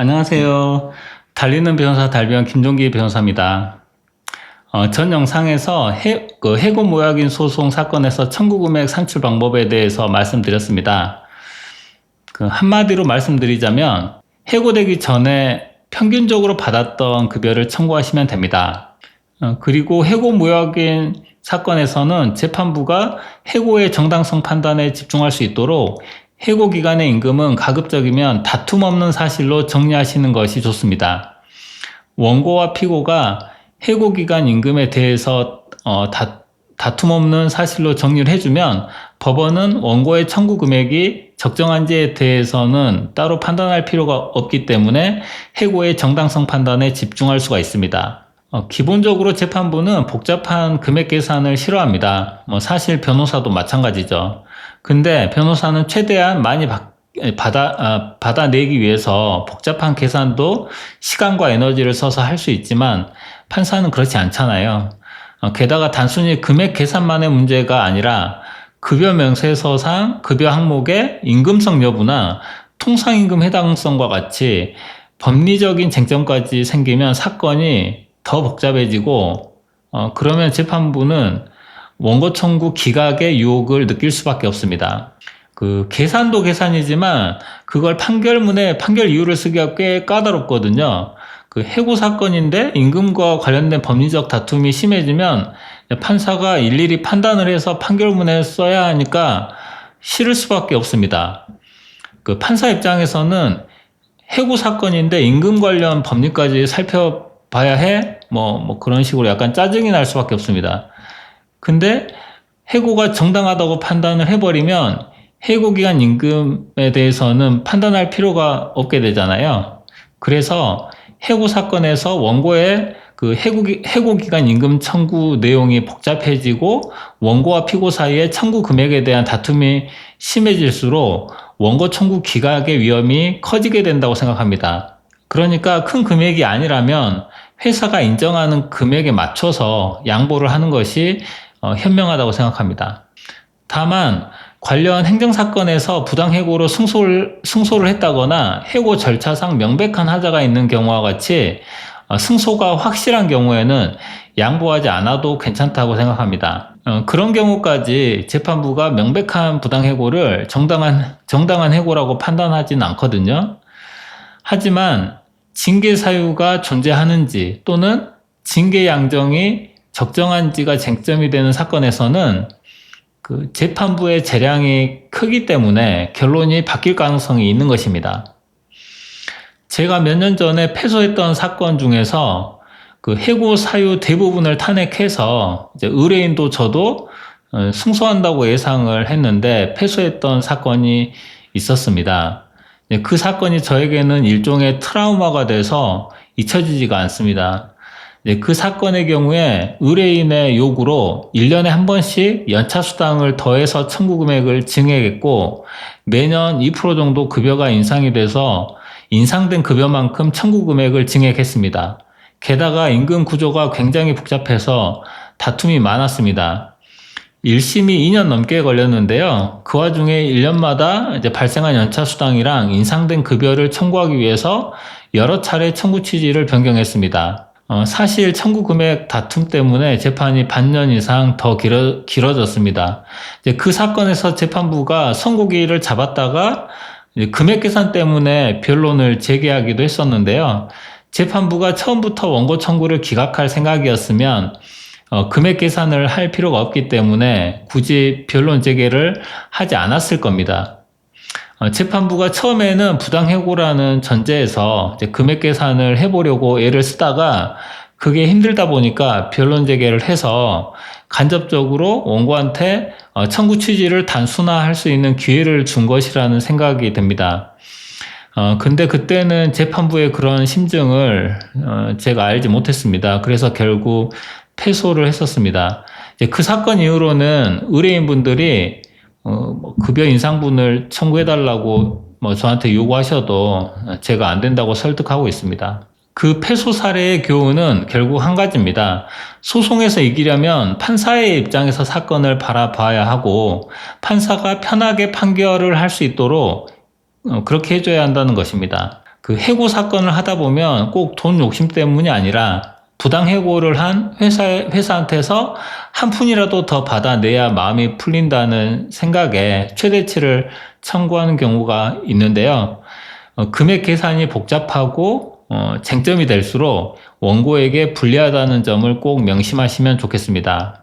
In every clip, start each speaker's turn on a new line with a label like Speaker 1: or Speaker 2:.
Speaker 1: 안녕하세요. 달리는 변호사 달변 김종기 변호사입니다. 어, 전 영상에서 해, 그 해고 모약인 소송 사건에서 청구 금액 산출 방법에 대해서 말씀드렸습니다. 그 한마디로 말씀드리자면 해고되기 전에 평균적으로 받았던 급여를 청구하시면 됩니다. 어, 그리고 해고 모약인 사건에서는 재판부가 해고의 정당성 판단에 집중할 수 있도록 해고 기간의 임금은 가급적이면 다툼 없는 사실로 정리하시는 것이 좋습니다. 원고와 피고가 해고 기간 임금에 대해서 어, 다, 다툼 없는 사실로 정리를 해주면 법원은 원고의 청구 금액이 적정한지에 대해서는 따로 판단할 필요가 없기 때문에 해고의 정당성 판단에 집중할 수가 있습니다. 어, 기본적으로 재판부는 복잡한 금액 계산을 싫어합니다. 뭐 사실 변호사도 마찬가지죠. 근데 변호사는 최대한 많이 받, 받아, 아, 받아내기 위해서 복잡한 계산도 시간과 에너지를 써서 할 수 있지만 판사는 그렇지 않잖아요. 어, 게다가 단순히 금액 계산만의 문제가 아니라 급여 명세서상 급여 항목의 임금성 여부나 통상임금 해당성과 같이 법리적인 쟁점까지 생기면 사건이 더 복잡해지고 어, 그러면 재판부는 원고 청구 기각의 유혹을 느낄 수밖에 없습니다. 그 계산도 계산이지만 그걸 판결문에 판결 이유를 쓰기가 꽤 까다롭거든요. 그 해고 사건인데 임금과 관련된 법리적 다툼이 심해지면 판사가 일일이 판단을 해서 판결문에 써야 하니까 싫을 수밖에 없습니다. 그 판사 입장에서는 해고 사건인데 임금 관련 법리까지 살펴 봐야 해? 뭐, 뭐 그런 식으로 약간 짜증이 날 수밖에 없습니다. 근데 해고가 정당하다고 판단을 해버리면 해고 기간 임금에 대해서는 판단할 필요가 없게 되잖아요. 그래서 해고 사건에서 원고의 그 해고, 해고 기간 임금 청구 내용이 복잡해지고 원고와 피고 사이에 청구 금액에 대한 다툼이 심해질수록 원고 청구 기각의 위험이 커지게 된다고 생각합니다. 그러니까 큰 금액이 아니라면 회사가 인정하는 금액에 맞춰서 양보를 하는 것이 어, 현명하다고 생각합니다. 다만 관련 행정사건에서 부당해고로 승소를, 승소를 했다거나 해고 절차상 명백한 하자가 있는 경우와 같이 어, 승소가 확실한 경우에는 양보하지 않아도 괜찮다고 생각합니다. 어, 그런 경우까지 재판부가 명백한 부당해고를 정당한, 정당한 해고라고 판단하지는 않거든요. 하지만 징계 사유가 존재하는지 또는 징계 양정이 적정한지가 쟁점이 되는 사건에서는 그 재판부의 재량이 크기 때문에 결론이 바뀔 가능성이 있는 것입니다. 제가 몇 년 전에 패소했던 사건 중에서 그 해고 사유 대부분을 탄핵해서 의뢰인도 저도 어, 승소한다고 예상을 했는데 패소했던 사건이 있었습니다. 그 사건이 저에게는 일종의 트라우마가 돼서 잊혀지지가 않습니다. 그 사건의 경우에 의뢰인의 요구로 1년에 한 번씩 연차 수당을 더해서 청구 금액을 증액했고 매년 2% 정도 급여가 인상이 돼서 인상된 급여만큼 청구 금액을 증액했습니다. 게다가 임금 구조가 굉장히 복잡해서 다툼이 많았습니다. 1심이 2년 넘게 걸렸는데요. 그 와중에 1년마다 이제 발생한 연차 수당이랑 인상된 급여를 청구하기 위해서 여러 차례 청구 취지를 변경했습니다. 어, 사실 청구 금액 다툼 때문에 재판이 반년 이상 더 길어, 길어졌습니다. 이제 그 사건에서 재판부가 선고기를 잡았다가 금액 계산 때문에 변론을 재개하기도 했었는데요. 재판부가 처음부터 원고 청구를 기각할 생각이었으면 어, 금액 계산을 할 필요가 없기 때문에 굳이 변론 재개를 하지 않았을 겁니다. 어, 재판부가 처음에는 부당해고라는 전제에서 금액 계산을 해보려고 애를 쓰다가 그게 힘들다 보니까 변론 재개를 해서 간접적으로 원고한테 어, 청구 취지를 단순화할 수 있는 기회를 준 것이라는 생각이 듭니다. 어, 근데 그때는 재판부의 그런 심증을 어, 제가 알지 못했습니다. 그래서 결국 패소를 했었습니다. 그 사건 이후로는 의뢰인분들이 어, 뭐 급여 인상분을 청구해달라고 뭐 저한테 요구하셔도 제가 안 된다고 설득하고 있습니다. 그 패소 사례의 교훈은 결국 한 가지입니다. 소송에서 이기려면 판사의 입장에서 사건을 바라봐야 하고 판사가 편하게 판결을 할 수 있도록 어, 그렇게 해줘야 한다는 것입니다. 그 해고 사건을 하다 보면 꼭 돈 욕심 때문이 아니라 부당 해고를 한 회사 회사한테서 한 푼이라도 더 받아내야 마음이 풀린다는 생각에 최대치를 청구하는 경우가 있는데요. 어, 금액 계산이 복잡하고 어, 쟁점이 될수록 원고에게 불리하다는 점을 꼭 명심하시면 좋겠습니다.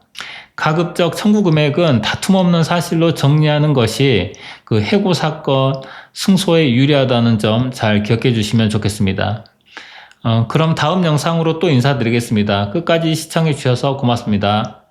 Speaker 1: 가급적 청구 금액은 다툼 없는 사실로 정리하는 것이 그 해고 사건 승소에 유리하다는 점 잘 기억해 주시면 좋겠습니다. 어, 그럼 다음 영상으로 또 인사드리겠습니다. 끝까지 시청해 주셔서 고맙습니다.